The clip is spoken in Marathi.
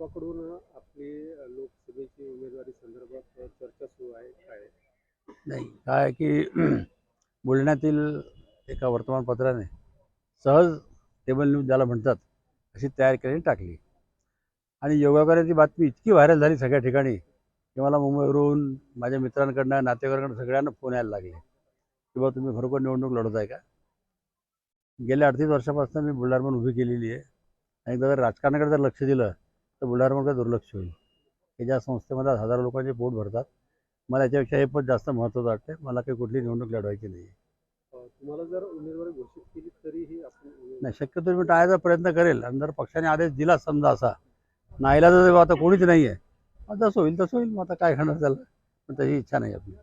भाजपाकडून आपली लोकसभेची उमेदवारी संदर्भात चर्चा सुरू आहे काय? नाही काय की बुलढाण्यातील एका वर्तमानपत्राने सहज टेबल न्यूज ज्याला म्हणतात अशी तयार केल्याने टाकली. आणि योगाकार्याची बातमी इतकी व्हायरल झाली सगळ्या ठिकाणी की मला मुंबईवरून माझ्या मित्रांकडनं नातेवाईकांकडून सगळ्यांना फोन यायला लागले. की बाबा तुम्ही खरोखर निवडणूक लढत आहे का? गेल्या अडतीस वर्षापासून मी बुलढाणमधून उभी केलेली आहे. आणि जर राजकारणाकडे जर लक्ष दिलं तर बुलढाण्याकडे दुर्लक्ष होईल. की ज्या संस्थेमध्ये हजारो लोकांचे पोट भरतात मला याच्यापेक्षा हे पण जास्त महत्त्वाचं वाटतं मला काही कुठली निवडणूक लढवायची नाही तुम्हाला जर उमेदवारी घोषित केली तरीही नाही शक्यतो मी टाळायचा प्रयत्न करेल. आणि जर पक्षाने आदेश दिला समजा असा नाईला जर आता कोणीच नाही आहे जसं होईल तसं होईल. मग आता काय करणार त्याला? पण तशी इच्छा नाही आपली.